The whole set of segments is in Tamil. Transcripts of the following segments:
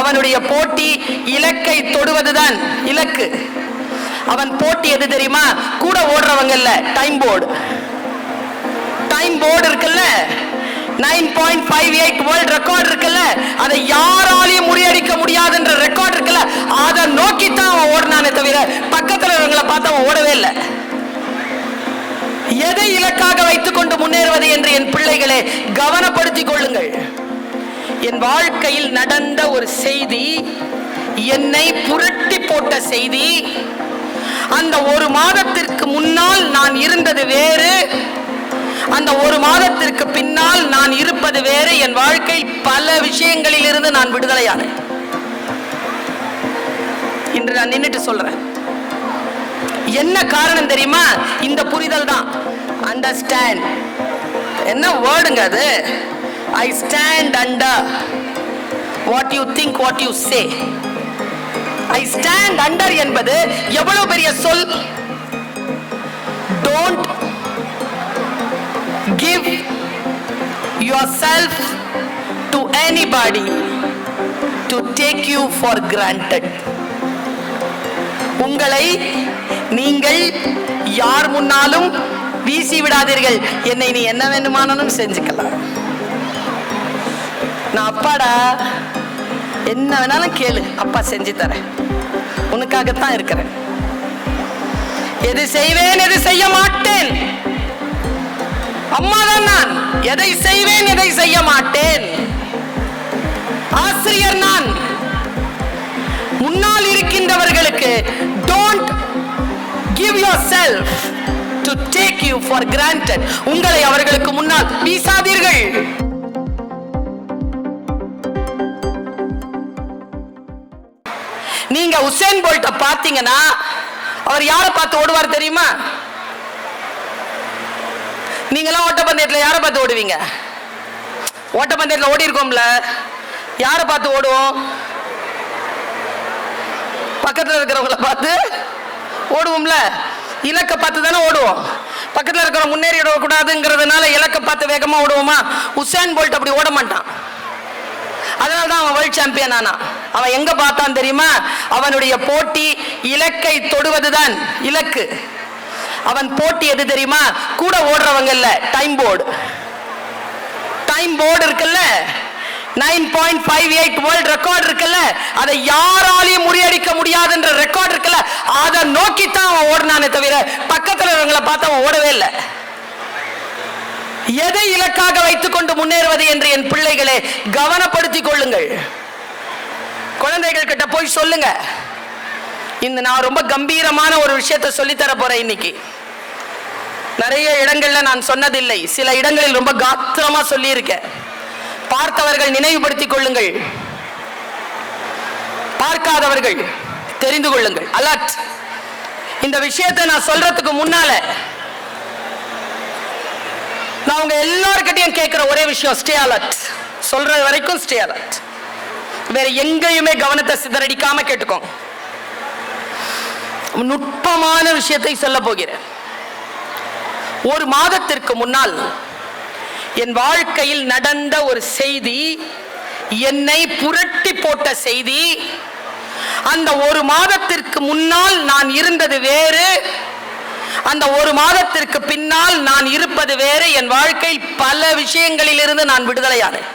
அவனுடைய போட்டி இலக்கை தொடுவதுதான் இலக்கு. அவன் போட்டி எது தெரியுமா? கூட ஓடுறவங்கல்ல டைம் போர்டு டைம் போர்டு இருக்குல்ல? Nine point five eight world record இருக்குல்ல? அதை யாராலையும் முறியடிக்க முடியாதுன்ற ரெக்கார்ட் இருக்குல்ல? அதை நோக்கித்தான் அவன் ஓடினானே தவிர பக்கத்தில் இவங்களை பார்த்து அவன் ஓடவே இல்லை. எதை இலக்காக வைத்துக் கொண்டு முன்னேறுவது என்று என் பிள்ளைகளே கவனப்படுத்திக் கொள்ளுங்கள். என் வாழ்க்கையில் நடந்த ஒரு செய்தி என்னை புரட்டி போட்ட செய்தி அந்த ஒரு மாதத்திற்கு முன்னால் நான் இருந்தது வேறு அந்த ஒரு மாதத்திற்கு பின்னால் நான் இருப்பது வேறு. என் வாழ்க்கை பல விஷயங்களில் இருந்து நான் விடுதலையானேன். என்று நான் நின்றுட்டு சொல்றேன். என்ன காரணம் தெரியுமா? இந்த புரிதல் தான். அண்டர்ஸ்டாண்ட் என்ன வேர்டுங்க அது? I stand under what you think what you say I stand under என்பது எவ்வளவு பெரிய சொல்? Don't give yourself to anybody to take you for granted உங்களை நீங்கள் யார் முன்னாலும் வீசி விடாதீர்கள். என்னை நீ என்ன வேண்டுமானாலும் செஞ்சுக்கலாம். நான் அப்பாடா என்ன வேணாலும் கேளு அப்பா செஞ்சு தரேன். உனக்காகத்தான் இருக்கிறேன். எது செய்வேன் எது செய்ய மாட்டேன்? அம்மாதான் நான். எதை செய்வேன் எதை செய்ய மாட்டேன்? ஆசிரியர் நான். முன்னால் இருக்கின்றவர்களுக்கு don't give yourself to take you for granted உங்களை அவர்களுக்கு முன்னால் வீசாதீர்கள். நீங்க உசேன் போல்ட்ட பாத்தீங்கன்னா அவர் யாரை பார்த்து ஓடுவார் தெரியுமா? நீங்களாம் ஓட்டப்பந்தயத்துல யாரை பார்த்து ஓடுவீங்க? ஓட்டப்பந்தயத்துல ஓடி இருக்கோம்ல யாரை பார்த்து ஓடுவோம்? பக்கத்துல இருக்கிறவங்கள பார்த்து ஓடுவோம்ல. இலக்க பார்த்து தானே ஓடுவோம். பக்கத்துல இருக்கிற முன்னேறி விடக்கூடாதுங்கிறதுனால இலக்க பார்த்து வேகமா ஓடுவோமா? உசேன் போல்ட் அப்படி ஓட மாட்டான். அதனால தான் அவன் வேர்ல்ட் சாம்பியன் ஆனான் அவன் எங்க பார்த்தான் தெரியுமா? அவனுடைய போட்டி இலக்கை தொடுவதுதான் இலக்கு. அவன் போட்டி எது தெரியுமா? கூட ஓடுறவங்க இல்ல டைம் போர்டு டைம் போர்டு இருக்குல்ல? Nine point five eight world record இருக்குல்ல? அதை யாராலையும் முறியடிக்க முடியாதுன்ற ரெக்கார்ட் இருக்குல்ல? அதை நோக்கித்தான் அவன் ஓடினானே தவிர பக்கத்தில் இருக்கவங்கள பார்த்து அவன் ஓடவே இல்லை. எதை இலக்காக வைத்துக் கொண்டு முன்னேறுவது என்று என் பிள்ளைகளை கவனப்படுத்திக் கொள்ளுங்கள். குழந்தைகள் கிட்ட போய் சொல்லுங்க. இந்த நான் ரொம்ப கம்பீரமான ஒரு விஷயத்தை சொல்லித்தர போறேன் இன்னைக்கு. நிறைய இடங்கள்ல நான் சொன்னதில்லை. சில இடங்களில் ரொம்ப காத்திரமா சொல்லியிருக்கேன். பார்த்தவர்கள் நினைவுபடுத்திக் கொள்ளுங்கள். பார்க்காதவர்கள் தெரிந்து கொள்ளுங்கள். அலர்ட் இந்த விஷயத்தை நான் சொல்றதுக்கு முன்னால நான் உங்க எல்லார்கிட்டயும் கேட்கிற ஒரே விஷயம் ஸ்டே அலர்ட் சொல்ற வரைக்கும் ஸ்டே அலர்ட் வேற எங்கேயுமே கவனத்தை சிதறடிக்காம கேட்டுக்கோங்க நுட்பமான விஷயத்தை சொல்ல போகிறேன். ஒரு மாதத்திற்கு முன்னால் என் வாழ்க்கையில் நடந்த ஒரு செய்தி என்னை புரட்டி போட்ட செய்தி அந்த ஒரு மாதத்திற்கு முன்னால் நான் இருந்தது வேறு அந்த ஒரு மாதத்திற்கு பின்னால் நான் இருப்பது வேறு என் வாழ்க்கை பல விஷயங்களில் இருந்து நான் விடுதலையானேன்.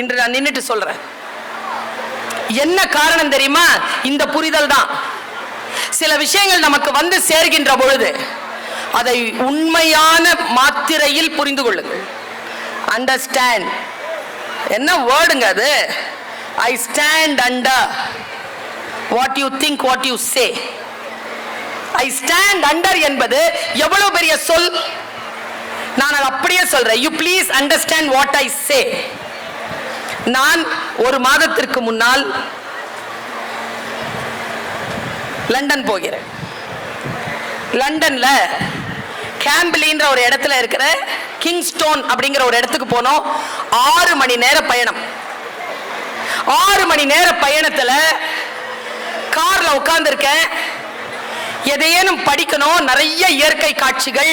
இன்று நான் நின்னுட்டு சொல்றேன். என்ன காரணம் தெரியுமா? இந்த புரிதல் தான். சில விஷயங்கள் நமக்கு வந்து சேர்கின்ற பொழுது அதை உண்மையான மாத்திரையில் புரிந்து கொள்ளுங்கள். அண்டர்ஸ்டாண்ட் என்ன வேர்டுங்க அது? I stand under what you think what you say I stand under என்பது எவ்வளவு பெரிய சொல்? நான் அதை அப்படியே சொல்றேன். You please understand what I say நான் ஒரு மாதத்திற்கு முன்னால் லண்டன் போகிறேன். லண்டன்ல கேம்பிலின்ற ஒரு இடத்துல இருக்கிற கிங்ஸ்டோன் அப்படிங்கிற ஒரு இடத்துக்கு போனோம். ஆறு மணி நேர பயணம். ஆறு மணி நேர பயணத்துல கார்ல உட்கார்ந்துருக்கேன். எதையேனும் படிக்கணும் நிறைய இயற்கை காட்சிகள்.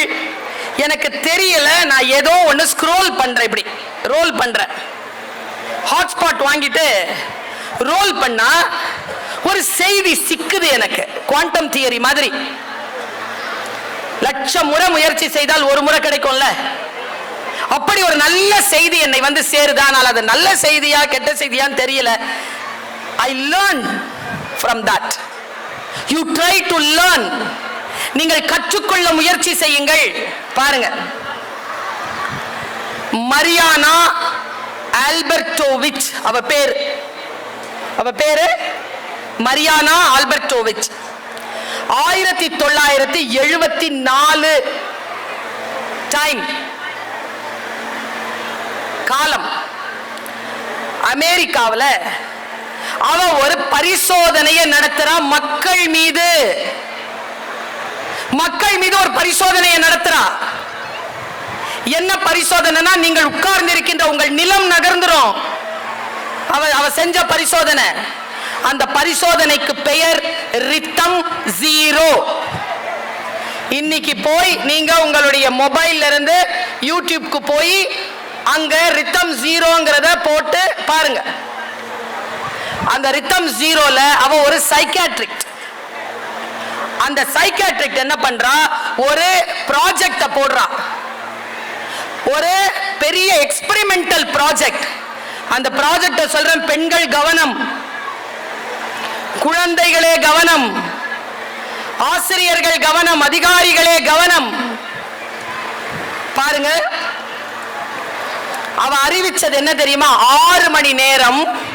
எனக்கு தெரியல நான் ஏதோ ஒன்று ஸ்க்ரோல் பண்ணுறேன் இப்படி. ரோல் பண்ணுறேன் ஹாட்ஸ்பாட் வாங்கிட்டு ரோல் பண்ணால் ஒரு செய்தி சிக்குது எனக்கு. குவாண்டம் தியரி மாதிரி. லட்சம் முறை முயற்சி செய்தால் ஒரு முறை கிடைக்கும்ல. அப்படி ஒரு நல்ல செய்தி என்னை வந்து சேருது? ஆனால் அது நல்ல செய்தியா கெட்ட செய்தியான்னு தெரியல. I learn from that you try to learn நீங்கள் கற்றுக்கொள்ள முயற்சி செய்யுங்கள். பாருங்க. Mariana Albertovich. அவ பேர். அவ பேரு? Mariana Albertovich. ஆயிரத்தி தொள்ளாயிரத்தி எழுபத்தி நாலு. டைம் காலம். அமெரிக்காவில் அவ ஒரு பரிசோதனையை நடத்துறா மக்கள் மீது. மக்கள் மீது ஒரு பரிசோதனையை நடத்துறா. என்ன பரிசோதனைனா நீங்கள் உட்கார்ந்து இருக்கின்ற உங்கள் நிலம் நகர்ந்துரும். அவ அவ செஞ்ச பரிசோதனை. அந்த பரிசோதனைக்கு பெயர் ரித்தம் ஜீரோ. இன்னைக்கு போய் நீங்க உங்களுடைய மொபைல்ல இருந்து யூடியூப்க்கு போய் அங்க ரித்தம் ஜீரோங்கிறத போட்டு பாருங்க. அந்த ரித்தம் ஜீரோல அவ ஒரு சைக்காட்ரிக் அந்த சைக்காட்ரிக் என்ன பண்றா? ஒரு ப்ராஜெக்ட போடுறா. ஒரு பெரிய எக்ஸ்பெரிமெண்டல் ப்ராஜெக்ட் அந்த ப்ராஜெக்ட சொல்றேன் பெண்கள் கவனம். குழந்தைகளே கவனம். ஆசிரியர்கள் கவனம் அதிகாரிகளே கவனம். பாருங்க. அவ அறிவிச்சது என்ன தெரியுமா? ஆறு மணி நேரம்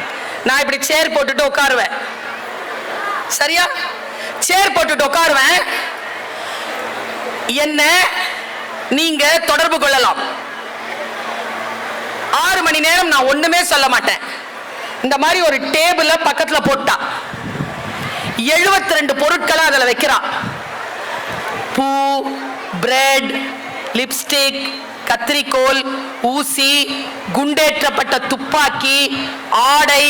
நான் இப்படி சேர் போட்டுட்டு உட்காருவேன். சரியா? சேர் போட்டுட்டு உட்காருவேன். என்ன நீங்க தொடர்பு கொள்ளலாம். ஆறு மணி நேரம் நான் ஒண்ணுமே சொல்ல மாட்டேன். இந்த மாதிரி ஒரு டேபிள பக்கத்துல போட்டா. எழுபத்தி ரெண்டு பொருட்களை அதுல வைக்கிறா. பூ பிரெட் லிப்ஸ்டிக் கத்திரிக்கோல் ஊசி குண்டேற்றப்பட்ட துப்பாக்கி ஆடை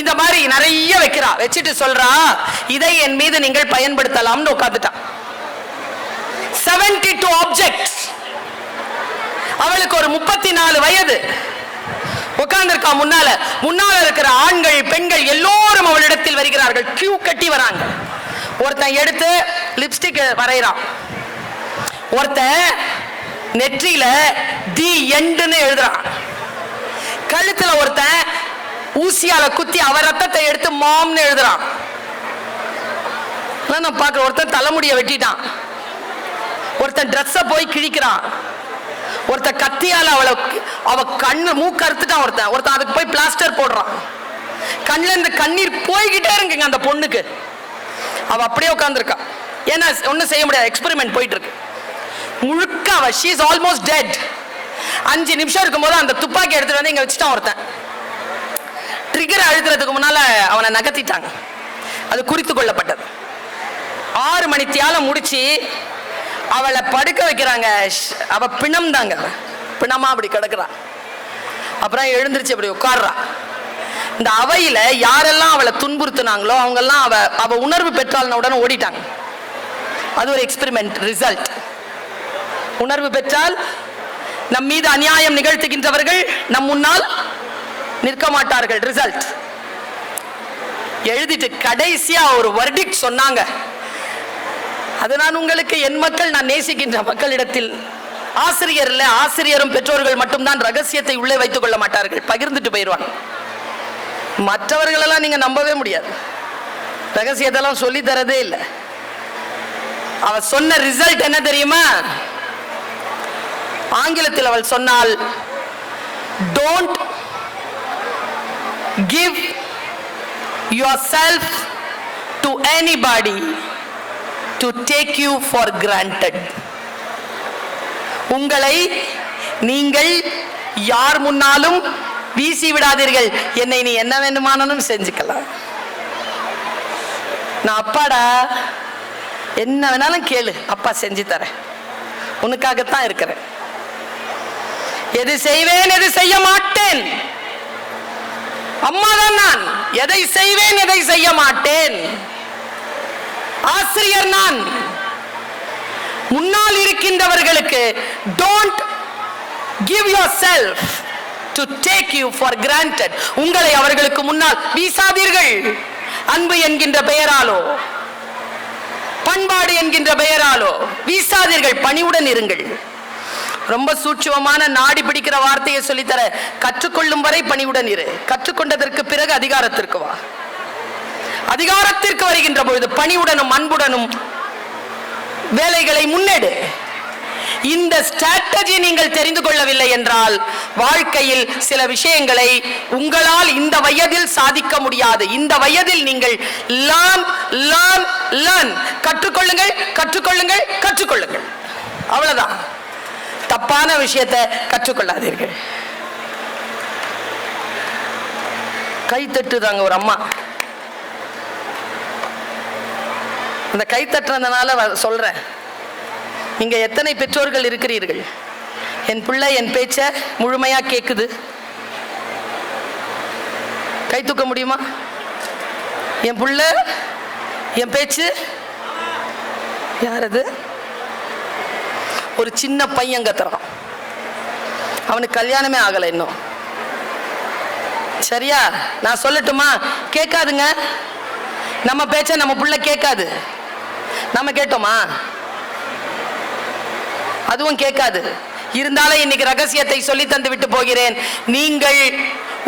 இந்த மாதிரி நிறைய வைக்கிறா. வச்சுட்டு சொல்றா இதை என் மீது நீங்கள் பயன்படுத்தலாம்னு உட்காந்துட்டான் 72 டூ ஆப்ஜெக்ட்ஸ் அவளுக்கு ஒரு முப்பத்தி நாலு வயது. உட்கார்ந்துருக்கா முன்னால. முன்னால இருக்கிற ஆண்கள் பெண்கள் எல்லோரும் அவளிடத்தில் வருகிறார்கள். கியூ கட்டி வராங்க. ஒருத்தன் எடுத்து லிப்ஸ்டிக் வரைகிறான். ஒருத்தன் நெற்றியில தி எண்டுன்னு எழுதுறான். கழுத்துல ஒருத்தன் ஊசியால குத்தி அவ ரத்தத்தை எடுத்து மாம்னு எழுதுறான். அதான் நான் பார்க்கிறேன் ஒருத்தன் தலைமுடிய வெட்டிட்டான். ஒருத்தன் ட்ரெஸ்ஸை போய் கிழிக்கிறான். ஒருத்தன் கத்தியால அவளை அவ கண்ணு மூக்கு அறுத்துட்டான் ஒருத்தன். ஒருத்தன் அதுக்கு போய் பிளாஸ்டர் போடுறான். கண்ணில் இந்த கண்ணீர் போய்கிட்டே இருக்குங்க அந்த பொண்ணுக்கு. அவ அப்படியே உட்காந்துருக்கா ஏன்னா ஒன்றும் செய்ய முடியாது எக்ஸ்பெரிமெண்ட் போயிட்டு இருக்கு. முழுக்க அவ ஷீ இஸ் ஆல்மோஸ்ட் டெட் அஞ்சு நிமிஷம் இருக்கும்போது அந்த துப்பாக்கி எடுத்துட்டு வந்து இங்க வச்சுட்டான் ஒருத்தன். ட்ரிகர் அழுத்துறதுக்கு முன்னால அவனை நகர்த்திட்டாங்க. அது குறித்து கொள்ளப்பட்டது. ஆறு மணி தியாலம் முடிச்சு அவளை படுக்க வைக்கிறாங்க. ஷ், அவ பிணம் தாங்க பிணமா அப்படி கிடக்குறா. அப்புறம் எழுந்திருச்சு அப்படி உட்கார்றா. இந்த அவையில யாரெல்லாம் அவளை துன்புறுத்துனாங்களோ அவங்கெல்லாம் அவ அவ உணர்வு பெற்றாள்ன உடனே ஓடிட்டாங்க. அது ஒரு எக்ஸ்பெரிமெண்ட் ரிசல்ட் உணர்வு பெற்றால் நம் மீது அநியாயம் நிகழ்த்துகின்றவர்கள் நம் முன்னால் நிற்க மாட்டார்கள். ரிசல்ட் எழுதிட்டு கடைசியா ஒரு வர்டிக் சொன்னாங்க. அது நான் உங்களுக்கு என் மக்கள் நான் நேசிக்கின்ற மக்களிடத்தில் ஆசிரியர் இல்லை ஆசிரியரும் பெற்றோர்கள் மட்டும்தான் ரகசியத்தை உள்ளே வைத்துக் கொள்ள மாட்டார்கள். பகிர்ந்துட்டு போயிடுவாங்க மற்றவர்களெல்லாம் நீங்க நம்பவே முடியாது. ரகசியத்தெல்லாம் சொல்லி தரதே இல்லை. அவ சொன்ன ரிசல்ட் என்ன தெரியுமா? ஆங்கிலத்தில் அவள் சொன்னால் don't give yourself to anybody to take you for granted உங்களை நீங்கள் யார் முன்னாலும் வீசி விடாதீர்கள். என்னை நீ என்ன வேண்டுமானாலும் செஞ்சுக்கலாம். நான் அப்பாடா என்ன வேணாலும் கேளு. அப்பா செஞ்சு தரேன். உனக்காகத்தான் இருக்கிறேன். எது செய்வேன் எது செய்ய மாட்டேன் அம்மாதான் நான். எதை செய்வேன் எதை செய்ய மாட்டேன் ஆசிரியர் நான். முன்னால் இருக்கின்றவர்களுக்கு don't give yourself to take you for granted உங்களை அவர்களுக்கு முன்னால் வீசாதீர்கள். அன்பு என்கின்ற பெயராலோ பண்பாடு என்கின்ற பெயராலோ வீசாதீர்கள். பணிவுடன் இருங்கள். ரொம்ப சூட்சுமமான நாடி பிடிக்கிற வார்த்தையை சொல்லித்தர கற்றுக்கொள்ளும் வரை பணிவுடன் இரு. கற்றுக்கொண்டதற்கு பிறகு அதிகாரத்திற்கு வா. அதிகாரத்திற்கு வருகின்ற பொழுது பணிவுடனும் அன்புடனும் வேலைகளை முன்னெடு. இந்த ஸ்ட்ராட்டஜி நீங்கள் தெரிந்து கொள்ளவில்லை என்றால் வாழ்க்கையில் சில விஷயங்களை உங்களால் இந்த வயதில் சாதிக்க முடியாது. இந்த வயதில் நீங்கள் லேர்ன் லேர்ன் லேர்ன் கற்றுக்கொள்ளுங்கள் கற்றுக்கொள்ளுங்கள் கற்றுக்கொள்ளுங்கள். அவ்வளவுதான். தப்பான விஷயத்தை கற்றுக்கொள்ளாதீர்கள். கை தட்டுதாங்க ஒரு அம்மா. அந்த கை தட்டுறதுனால சொல்றேன். இங்க எத்தனை பெற்றோர்கள் இருக்கிறீர்கள்? என் பிள்ளை என் பேச்ச முழுமையா கேக்குது. கை தூக்க முடியுமா? என் புள்ள என் பேச்சு? யார் அது? ஒரு சின்ன பையன் கத்துறான். அவனுக்கு கல்யாணமே ஆகலை இன்னும். சரியா? நான் சொல்லட்டுமா? கேட்காதுங்க. நம்ம பேச்ச நம்ம புள்ள கேட்காது. நம்ம கேட்டோமா? அதுவும் கேட்காது. இருந்தாலும் இன்னைக்கு ரகசியத்தை சொல்லி தந்து விட்டு போகிறேன். நீங்கள்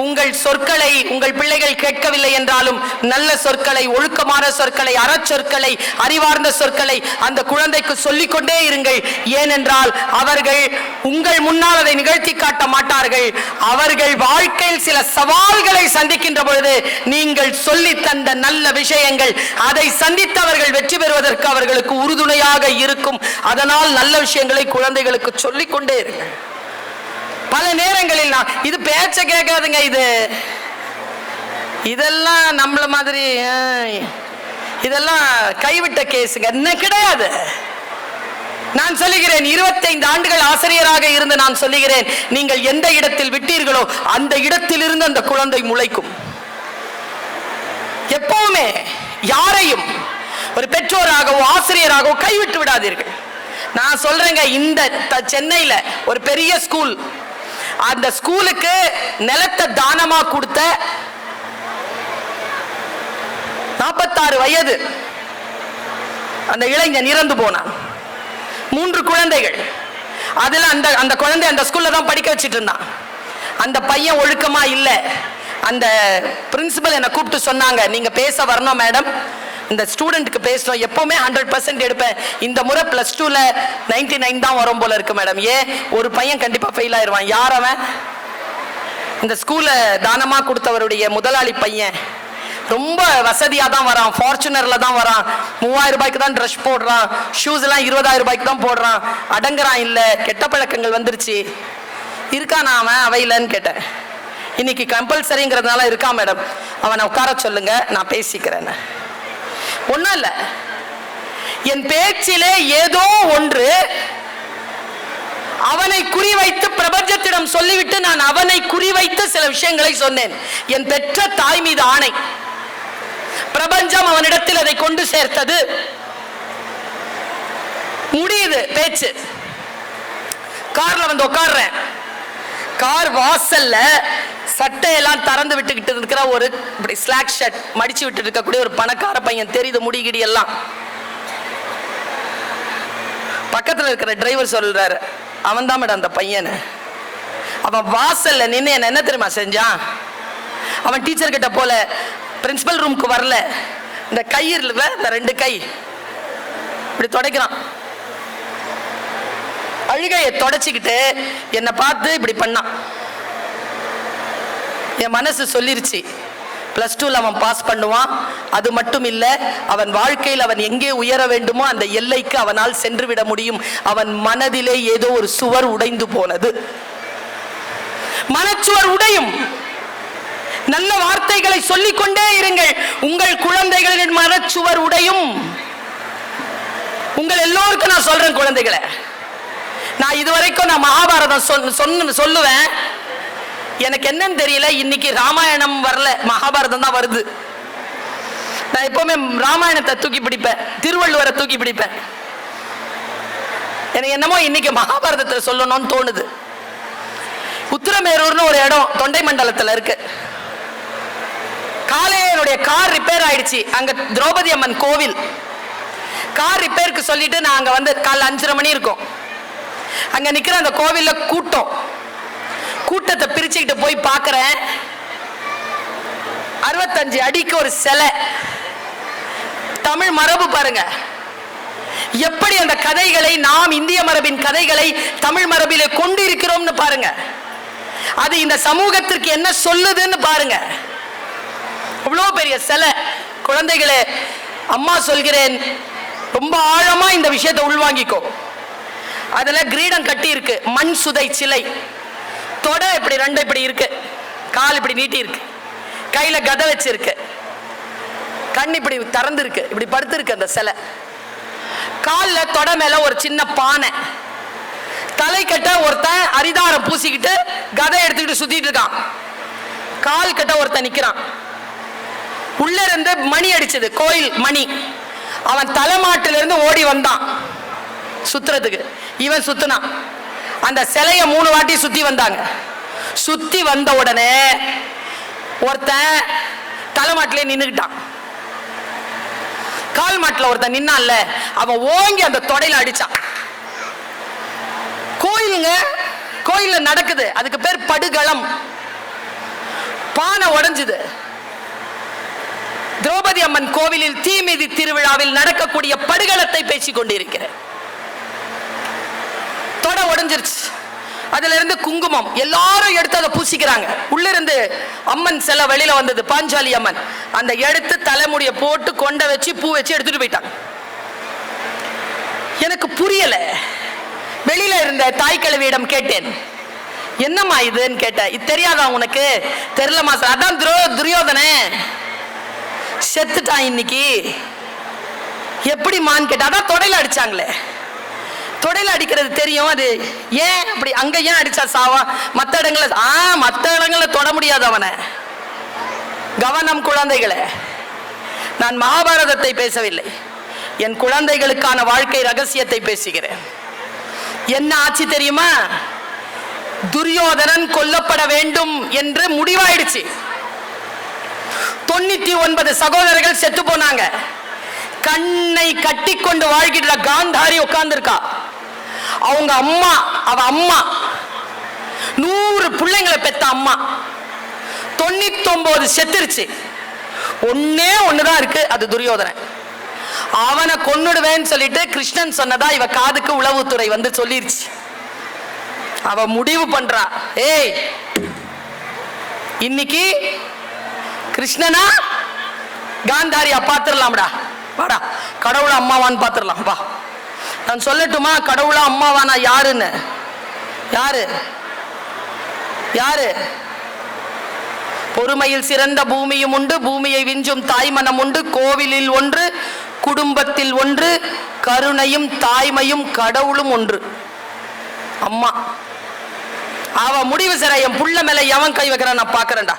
உங்கள் சொற்களை உங்கள் பிள்ளைகள் கேட்கவில்லை என்றாலும் நல்ல சொற்களை ஒழுக்கமான சொற்களை அறச்சொற்களை அறிவார்ந்த சொற்களை அந்த குழந்தைக்கு சொல்லிக்கொண்டே இருங்கள். ஏனென்றால் அவர்கள் உங்கள் முன்னால் அதை நிகழ்த்தி காட்ட மாட்டார்கள். அவர்கள் வாழ்க்கையில் சில சவால்களை சந்திக்கின்ற பொழுது நீங்கள் சொல்லி தந்த நல்ல விஷயங்கள் அதை சந்தித்தவர்கள் வெற்றி பெறுவதற்கு அவர்களுக்கு உறுதுணையாக இருக்கும். அதனால் நல்ல விஷயங்களை குழந்தைகளுக்கு சொல்லிக்கொண்டே இருங்கள். பல நேரங்களில் நான் இது பேச்ச கேட்காதுங்க இது. இதெல்லாம் நம்மள மாதிரி இதெல்லாம் கைவிட்ட கேஸுங்க. என்ன கிடையாது. நான் சொல்லுகிறேன் 25 ஆண்டுகள் ஆசிரியராக இருந்து நான் சொல்லுகிறேன் நீங்கள் எந்த இடத்தில் விட்டீர்களோ அந்த இடத்திலிருந்து அந்த குழந்தை முளைக்கும். எப்பவுமே யாரையும் ஒரு பெற்றோராகவோ ஆசிரியராகவோ கைவிட்டு விடாதீர்கள். நான் சொல்றேங்க இந்த த- சென்னையில ஒரு பெரிய ஸ்கூல் அந்த ஸ்கூலுக்கு நிலத்தை தானமா கொடுத்த? நாற்பத்தாறு வயது. அந்த இளைஞன் இறந்து போனான். மூன்று குழந்தைகள். அதில் அந்த அந்த குழந்தை அந்த ஸ்கூல்ல தான் படிக்க வச்சிட்டு இருந்தான். அந்த பையன் ஒழுக்கமா இல்லை. அந்த பிரின்சிபல் என்னை கூப்பிட்டு சொன்னாங்க நீங்க பேச வரணும் மேடம். இந்த ஸ்டூடெண்ட்டுக்கு பேசணும் எப்பவுமே ஹண்ட்ரட் பர்சன்ட் எடுப்பேன். இந்த முறை பிளஸ் டூல நைன்டி நைன் தான் வரும் போல இருக்கு மேடம் ஏன்? ஒரு பையன் கண்டிப்பா ஃபெயில் ஆயிடுவான். யார் அவன்? இந்த ஸ்கூலை தானமா கொடுத்தவருடைய முதலாளி பையன். ரொம்ப வசதியாக தான் வரான். ஃபார்ச்சுனரில் தான் வரான். மூவாயிரம் ரூபாய்க்கு தான் ட்ரெஸ் போடுறான். ஷூஸ் எல்லாம் இருபதாயிரம் ரூபாய்க்கு தான் போடுறான். அடங்குறான் இல்லை. கெட்ட பழக்கங்கள் வந்துருச்சு. இருக்கானா அவன்? அவையிலன்னு கேட்டேன். இன்னைக்கு கம்பல்சரிங்கிறதுனால இருக்கான் மேடம் அவனை உட்கார சொல்லுங்க. நான் பேசிக்கிறேன்னு ஒன்றும் இல்லை. என் பேச்சிலே ஏதோ ஒன்று. அவனை குறிவைத்து பிரபஞ்சத்திடம் சொல்லிவிட்டு நான் அவனை குறிவைத்து சில விஷயங்களை சொன்னேன். என் பெற்ற தாய் மீது ஆணை. பிரபஞ்சம் அவனிடத்தில் அதை கொண்டு சேர்த்தது. முடியுது பேச்சு. கார்ல வந்து உட்கார்றேன். கார் வாசல்ல சட்டையெல்லாம் திறந்து விட்டுக்கிட்டு இருக்கிற ஒரு இப்படி ஸ்லாக் ஷர்ட் மடிச்சு விட்டு இருக்கக்கூடிய ஒரு பணக்கார பையன் தெரியுது முடிகிடி எல்லாம். பக்கத்துல இருக்கிற டிரைவர் சொல்றாரு அவன் தான் மேடம் அந்த பையன். அவன் வாசல்ல நின்று என்ன என்ன தெரியுமா செஞ்சான்? அவன் டீச்சர் கிட்ட போல பிரின்சிபல் ரூமுக்கு வரல. இந்த கை இருக்குல்ல இந்த ரெண்டு கை. இப்படி துடைக்கிறான். அழுகையை தொடச்சிக்கிட்டு என்னை பார்த்து இப்படி பண்ணான். என் மனசு சொல்லிருச்சு. ப்ளஸ் டூவில் அவன் பாஸ் பண்ணுவான். அது மட்டும் இல்லை அவன் வாழ்க்கையில் அவன் எங்கே உயர வேண்டுமோ அந்த எல்லைக்கு அவனால் சென்று விட முடியும். அவன் மனதிலே ஏதோ ஒரு சுவர் உடைந்து போனது. மனச்சுவர் உடையும். நல்ல வார்த்தைகளை சொல்லிக் கொண்டே இருங்கள். உங்கள் குழந்தைகளின் மனச்சுவர் உடையும். உங்கள் எல்லோருக்கும் நான் சொல்றேன் குழந்தைகளை. நான் இதுவரைக்கும் நான் மகாபாரதம் சொல் சொல்லுவேன். எனக்கு என்னன்னு தெரியல இன்னைக்கு ராமாயணம் வரல மகாபாரதம் தான் வருது. நான் எப்பவுமே ராமாயணத்தை தூக்கி பிடிப்பேன் திருவள்ளுவரை தூக்கி பிடிப்பேன். எனக்கு என்னமோ இன்னைக்கு மகாபாரதத்தை சொல்லணும்னு தோணுது. உத்திரமேரூர்னு ஒரு இடம் தொண்டை மண்டலத்தில் இருக்கு. காலையனுடைய கார் ரிப்பேர் ஆயிடுச்சு. அங்க திரௌபதி அம்மன் கோவில். கார் ரிப்பேருக்கு சொல்லிட்டு நான் அங்க வந்து காலைல அஞ்சரை மணி இருக்கும். அங்க நிக்கிற அந்த கோவில்ல கூட்டம். கூட்டத்தை பிரிச்சுக்கிட்டு போய் பாக்குறேன் அறுபத்தஞ்சு அடிக்கு ஒரு சிலை. தமிழ் மரபு பாருங்க. எப்படி அந்த கதைகளை நாம் இந்திய மரபின் கதைகளை தமிழ் மரபிலே கொண்டு இருக்கிறோம்னு பாருங்க. அது இந்த சமூகத்திற்கு என்ன சொல்லுதுன்னு பாருங்க. அவ்வளோ பெரிய சிலை. குழந்தைகளே அம்மா சொல்கிறேன் ரொம்ப ஆழமா இந்த விஷயத்தை உள்வாங்கிக்கோ. அதுல கிரீடம் கட்டி இருக்கு. மண் சுதை சிலை. தொடை இப்படி ரெண்டு இப்படி இருக்கு. கால் இப்படி நீட்டி இருக்கு. கையில கதை வச்சிருக்கு. கண் இப்படி திறந்துருக்கு. இப்படி படுத்திருக்கு அந்த சிலை. காலில் தொடை மேல ஒரு சின்ன பானை. தலை கட்ட ஒருத்தன் அரிதாரம் பூசிக்கிட்டு கதை எடுத்துக்கிட்டு சுத்திட்டு இருக்கான். கால் கட்ட ஒருத்தன் நிக்கிறான். உள்ள இருந்து மணி அடிச்சது. கோயில் மணி. அவன் தலைமாட்டில இருந்து ஓடி வந்தான். சுத்துறதுக்கு. இவன் சுத்தினான். அந்த சிலைய மூணு வாட்டி சுத்தி வந்தாங்க. சுத்தி வந்த உடனே ஒருத்தன் தலைமாட்டிலே நின்னுக்கிட்டான். கால் மாட்டில் ஒருத்தன் நின்னான்ல அவன் ஓங்கி அந்த தொடையில அடிச்சான். கோயிலுங்க கோயில்ல நடக்குது. அதுக்கு பேர் படுகளம். பானை உடஞ்சுது. திரௌபதி அம்மன் கோவிலில் தீமிதி திருவிழாவில் நடக்கக்கூடிய படுகளத்தை பேசிக் கொண்டிருக்கிறேன் தொட உடஞ்சிருச்சு. அதுல இருந்து குங்குமம். எல்லாரும் எடுத்து அதை பூசிக்கிறாங்க. உள்ள இருந்து அம்மன் சில வெளியில வந்தது பாஞ்சாலி அம்மன். அந்த எடுத்து தலைமுடிய போட்டு கொண்ட வச்சு பூ வச்சு எடுத்துட்டு போயிட்டாங்க எனக்கு புரியல. வெளியில இருந்த தாய் கழுவியிடம் கேட்டேன். என்னம்மா இதுன்னு கேட்டேன். இது தெரியாதா உனக்கு? தெரியலமா சார் அதான் துரோ துரியோதனே. செத்துட்டான் இன்னைக்கு. எப்படிமான்னு கேட்டேன். அதான் தொடையில அடிச்சாங்களே. தொடையில் அடிக்கிறது தெரியும் அது. ஏன் அப்படி அங்க ஏன் அடிச்சா சாவா? மத்த இடங்களில் ஆ மத்த இடங்களில் தொட முடியாது அவனை. கவனம் குழந்தைகளே நான் மகாபாரதத்தை பேசவில்லை. என் குழந்தைகளுக்கான வாழ்க்கை ரகசியத்தை பேசுகிறேன். என்ன ஆச்சு தெரியுமா? துரியோதனன் கொல்லப்பட வேண்டும் என்று முடிவாயிடுச்சு. தொண்ணூத்தி ஒன்பது சகோதரர்கள் செத்து போனாங்க. கண்ணை கட்டிக்கொண்டு வாழ்கின்ற காந்தாரி உட்கார்ந்துருக்கா. அவங்க அம்மா அவ அம்மா. நூறு பிள்ளைங்களை பெத்த அம்மா. தொண்ணூத்தொன்பது செத்துருச்சு. ஒன்னே ஒண்ணுதான் இருக்கு அது துரியோதனன். அவனை கொன்னுடுவேன்னு சொல்லிட்டு கிருஷ்ணன் சொன்னதா இவ காதுக்கு உளவுத்துறை வந்து சொல்லிருச்சு. அவ முடிவு பண்றா. ஏய் இன்னைக்கு கிருஷ்ணனா? காந்தாரியா பாத்துடலாம்டா வாடா கடவுள அம்மாவான்னு பாத்துடலாம் வா. நான் சொல்லட்டுமா கடவுளா அம்மாவானா யாருன்னு? யாரு? யாரு? பொறுமையில் சிறந்த பூமியும் உண்டு பூமியை விஞ்சும் தாய்மனம் உண்டு கோவிலில் ஒன்று குடும்பத்தில் ஒன்று கருணையும் தாய்மையும் கடவுளும் ஒன்று. அம்மா. அவ முடிவு சர என் புள்ள மேல எவன் கை வைக்கிறான் நான் பாக்குறேன்டா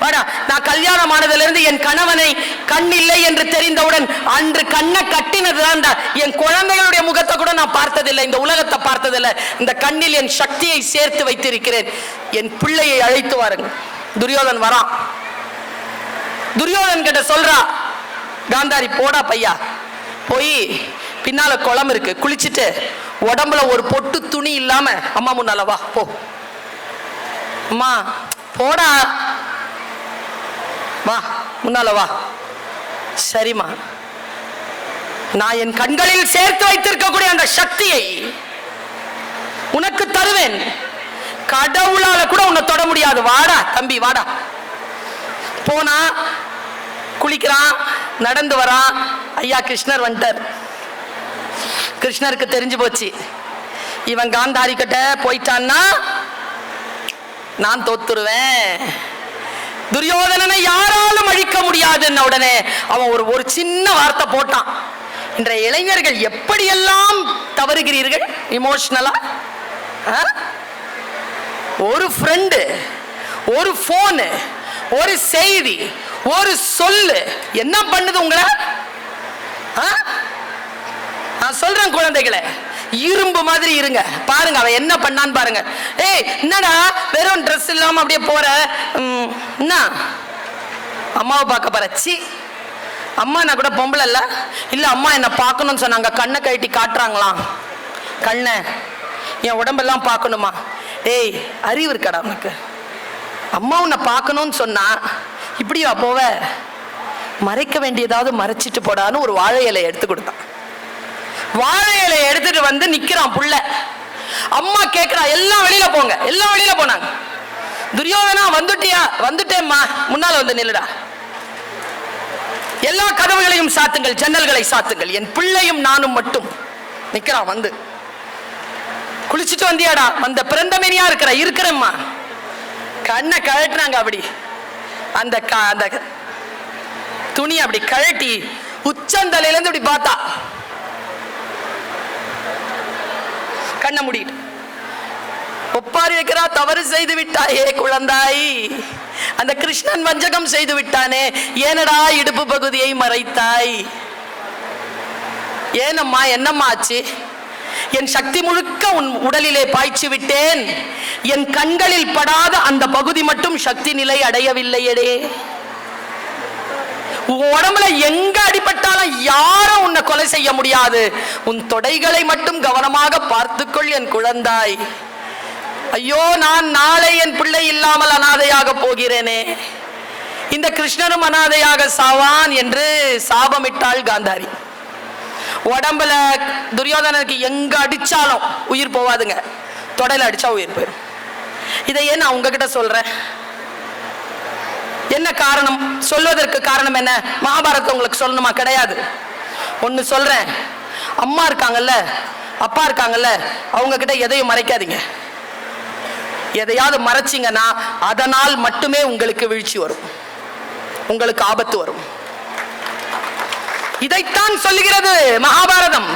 வாடா நான் கல்யாணம் ஆனதுல இருந்து என் கணவனை கண் இல்லை என்று தெரிந்தவுடன் அன்று கண்ணை கட்டினதுதான் என் குழந்தைகளுடைய முகத்தை கூட நான் பார்த்ததில்லை இந்த உலகத்தை பார்த்ததில்லை. இந்த கண்ணில் என் சக்தியை சேர்த்து வைத்திருக்கிறேன். என் பிள்ளையை அழைத்து வாருங்க. துரியோதன் வரான். துரியோதன் கிட்ட சொல்றா காந்தாரி போடா பையா. போய் பின்னால குளம் இருக்கு. குளிச்சுட்டு உடம்புல ஒரு பொட்டு துணி இல்லாம அம்மா முன்னால வா போ. அம்மா போடா. வா முன்னால வா. சரிம்மா. நான் என் கண்களில் சேர்த்து வைத்திருக்கக்கூடிய அந்த சக்தியை உனக்கு தருவேன். கடவுளால கூட உன்னை தொட முடியாது. வாடா தம்பி வாடா. போனா குளிக்கிறான் நடந்து வரான். ஐயா கிருஷ்ணர் வந்துட்டார். கிருஷ்ணருக்கு தெரிஞ்சு போச்சு. இவன் காந்தாரி கிட்ட போயிட்டான்னா நான் தோத்துருவேன். துரியோதனனை யாராலும் அழிக்க முடியாதுன்ன உடனே அவன் ஒரு ஒரு சின்ன வார்த்தை போட்டான். இன்றைய இளைஞர்கள் எப்படியெல்லாம் தவறுகிறீர்கள்? இமோஷனலா ஒரு ஃப்ரெண்டு ஒரு ஃபோனு ஒரு செய்தி ஒரு சொல்லு. என்ன பண்ணுது உங்களை? ஆ? நான் சொல்றேன் குழந்தைகளை. இரும்பு மாதிரி இருங்க. பாருங்க அவன் என்ன பண்ணான்னு பாருங்க. ஏய் என்னடா வெறும் ட்ரெஸ் இல்லாம அப்படியே போற? ம், என்ன? அம்மாவை பார்க்க போற. சி. அம்மா நான் கூட பொம்பளை இல்ல? இல்ல அம்மா என்ன பார்க்கணும்னு சொன்னாங்க. கண்ணை கழட்டி காட்டுறாங்களாம் கண்ணை. என் உடம்பெல்லாம் பார்க்கணுமா? ஏய் அறிவு இருக்கடா உனக்கு? அம்மா உன்னை பார்க்கணும்னு சொன்னா இப்படியா போவ? மறைக்க வேண்டியதாவது மறைச்சிட்டு போடான்னு ஒரு வாழை இலையை எடுத்து கொடுத்தான். வாழை இலையை எடுத்துட்டு வந்து நிக்கிறான் புள்ள. அம்மா கேட்கிறா எல்லாம் வெளியில போங்க எல்லாம் வெளியில போனாங்க துரியோதனா வந்துட்டியா? வந்துட்டேம்மா. முன்னால வந்து நில்லுடா. எல்லா கதவுகளையும் சாத்துங்கள் ஜன்னல்களை சாத்துங்கள். என் பிள்ளையும் நானும் மட்டும். நிக்கிறான் வந்து. குளிச்சுட்டு வந்தியாடா. வந்த பிறந்தமேனியா இருக்கிற இருக்கிறேம்மா. கண்ணை கழட்டினாங்க அப்படி. அந்த க- அந்த துணி அப்படி கழட்டி உச்சந்தலையில இருந்து இப்படி பார்த்தா. கண்ணை மூடிட்டு ஒப்பாரி வைக்கிறா தவறு செய்து விட்டாயே குழந்தாய். அந்த கிருஷ்ணன் வஞ்சகம் செய்து விட்டானே ஏனடா இடுப்பு பகுதியை மறைத்தாய்? ஏனம்மா என்னம்மா ஆச்சு? என் சக்தி முழுக்க உன் உடலிலே பாய்ச்சி விட்டேன். என் கண்களில் படாத அந்த பகுதி மட்டும் சக்தி நிலை அடையவில்லையடே. உன் உடம்புல எங்க அடிபட்டாலும் யாரும் உன்னை கொலை செய்ய முடியாது. உன் தொடைகளை மட்டும் கவனமாக பார்த்துக்கொள் என் குழந்தாய். ஐயோ நான் நாளை என் பிள்ளை இல்லாமல் அனாதையாக போகிறேனே. இந்த கிருஷ்ணனும் அனாதையாக சாவான் என்று சாபமிட்டாள் காந்தாரி. உடம்புல துரியோதனனுக்கு எங்க அடிச்சாலும் உயிர் போவாதுங்க. தொடையில அடிச்சா உயிர் போயிடும் இதை ஏன் நான் உங்ககிட்ட சொல்றேன்? என்ன காரணம்? சொல்வதற்கு காரணம் என்ன? மகாபாரதம் உங்களுக்கு சொல்லணுமா? கிடையாது. ஒன்று சொல்றேன். அம்மா இருக்காங்கல்ல அப்பா இருக்காங்கல்ல அவங்க கிட்ட எதையும் மறைக்காதீங்க. எதையாவது மறைச்சிங்கன்னா அதனால் மட்டுமே உங்களுக்கு வீழ்ச்சி வரும். உங்களுக்கு ஆபத்து வரும். இதைத்தான் சொல்லுகிறது மகாபாரதம்.